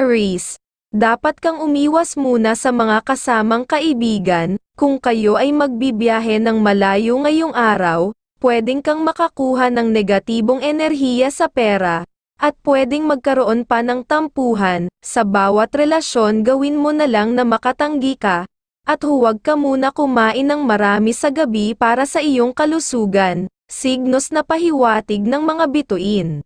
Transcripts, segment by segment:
Aries, dapat kang umiwas muna sa mga kasamang kaibigan, kung kayo ay magbibiyahe ng malayo ngayong araw, pwedeng kang makakuha ng negatibong enerhiya sa pera, at pwedeng magkaroon pa ng tampuhan, sa bawat relasyon gawin mo na lang na makatanggi ka, at huwag ka muna kumain ng marami sa gabi para sa iyong kalusugan, signos na pahiwatig ng mga bituin.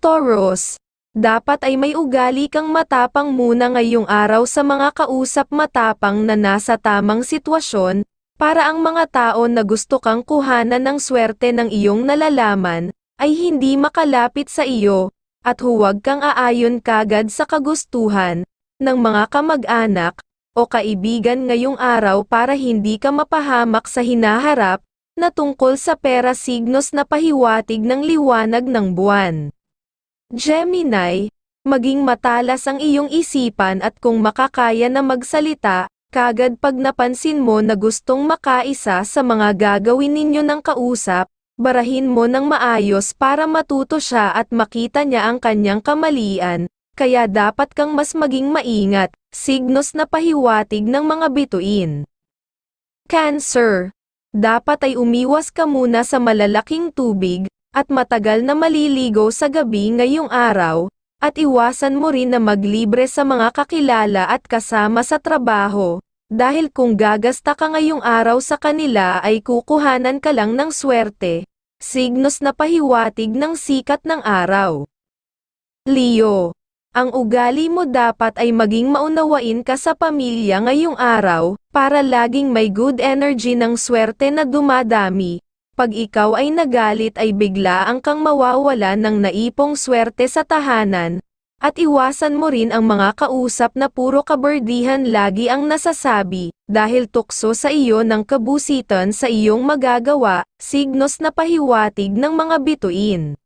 Taurus, dapat ay may ugali kang matapang muna ngayong araw sa mga kausap matapang na nasa tamang sitwasyon, para ang mga tao na gusto kang kuhanan ng swerte ng iyong nalalaman, ay hindi makalapit sa iyo, at huwag kang aayon kagad sa kagustuhan, ng mga kamag-anak, o kaibigan ngayong araw para hindi ka mapahamak sa hinaharap, na tungkol sa pera signos na pahiwatig ng liwanag ng buwan. Gemini, maging matalas ang iyong isipan at kung makakaya na magsalita, kagad pag napansin mo na gustong makaisa sa mga gagawin ninyo ng kausap, barahin mo ng maayos para matuto siya at makita niya ang kanyang kamalian, kaya dapat kang mas maging maingat, signos na pahiwatig ng mga bituin. Cancer, dapat ay umiwas ka muna sa malalaking tubig, at matagal na maliligo sa gabi ngayong araw, at iwasan mo rin na maglibre sa mga kakilala at kasama sa trabaho, dahil kung gagasta ka ngayong araw sa kanila ay kukuhanan ka lang ng swerte, signos na pahiwatig ng sikat ng araw. Leo, ang ugali mo dapat ay maging maunawain ka sa pamilya ngayong araw, para laging may good energy ng swerte na dumadami, pag ikaw ay nagalit ay bigla ang kang mawawala ng naipong swerte sa tahanan, at iwasan mo rin ang mga kausap na puro kaberdihan lagi ang nasasabi, dahil tukso sa iyo ng kabusitan sa iyong magagawa, signos na pahiwatig ng mga bituin.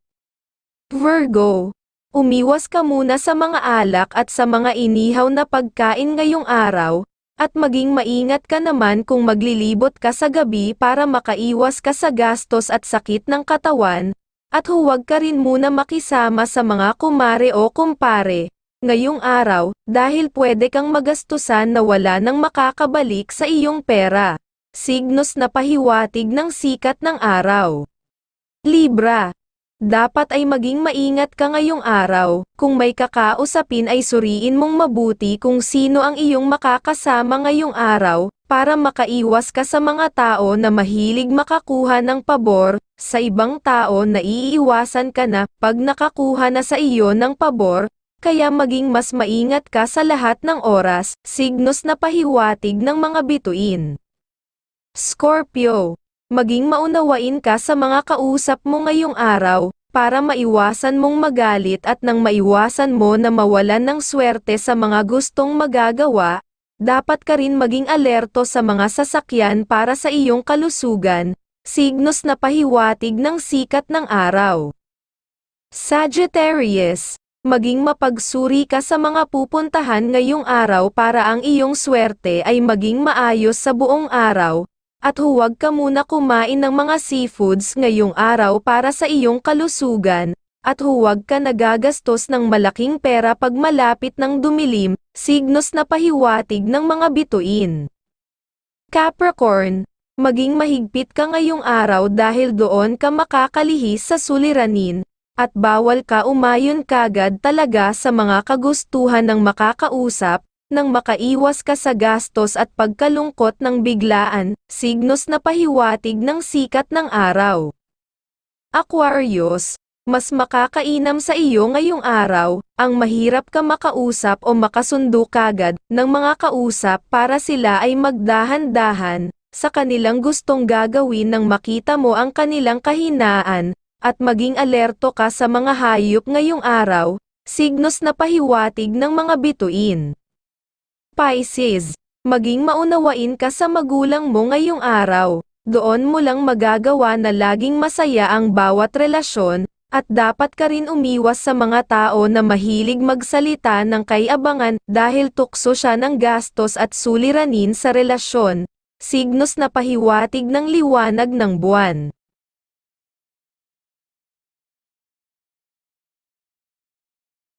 Virgo, umiwas ka muna sa mga alak at sa mga inihaw na pagkain ngayong araw, at maging maingat ka naman kung maglilibot ka sa gabi para makaiwas ka sa gastos at sakit ng katawan, at huwag ka rin muna makisama sa mga kumare o kumpare, ngayong araw, dahil pwede kang magastusan na wala nang makakabalik sa iyong pera. Signos na pahiwatig ng sikat ng araw. Libra, dapat ay maging maingat ka ngayong araw, kung may kakausapin ay suriin mong mabuti kung sino ang iyong makakasama ngayong araw, para makaiwas ka sa mga tao na mahilig makakuha ng pabor, sa ibang tao na iiwasan ka na pag nakakuha na sa iyo ng pabor, kaya maging mas maingat ka sa lahat ng oras, signos na pahiwatig ng mga bituin. Scorpio maging maunawain ka sa mga kausap mo ngayong araw, para maiwasan mong magalit at nang maiwasan mo na mawalan ng swerte sa mga gustong magagawa, dapat ka rin maging alerto sa mga sasakyan para sa iyong kalusugan, signos na pahiwatig ng sikat ng araw. Sagittarius, maging mapagsuri ka sa mga pupuntahan ngayong araw para ang iyong swerte ay maging maayos sa buong araw, at huwag ka muna kumain ng mga seafoods ngayong araw para sa iyong kalusugan, at huwag ka nagagastos ng malaking pera pag malapit ng dumilim, signos na pahiwatig ng mga bituin. Capricorn, maging mahigpit ka ngayong araw dahil doon ka makakalihis sa suliranin, at bawal ka umayon kagad talaga sa mga kagustuhan ng makakausap, nang makaiwas ka sa gastos at pagkalungkot ng biglaan, signos na pahiwatig ng sikat ng araw. Aquarius, mas makakainam sa iyo ngayong araw, ang mahirap ka makausap o makasundo kagad ng mga kausap para sila ay magdahan-dahan sa kanilang gustong gagawin nang makita mo ang kanilang kahinaan, at maging alerto ka sa mga hayop ngayong araw, signos na pahiwatig ng mga bituin. Pisces, maging maunawain ka sa magulang mo ngayong araw. Doon mo lang magagawa na laging masaya ang bawat relasyon, at dapat ka rin umiwas sa mga tao na mahilig magsalita ng kay-abangan dahil tukso siya ng gastos at suliranin sa relasyon, signos na pahiwatig ng liwanag ng buwan.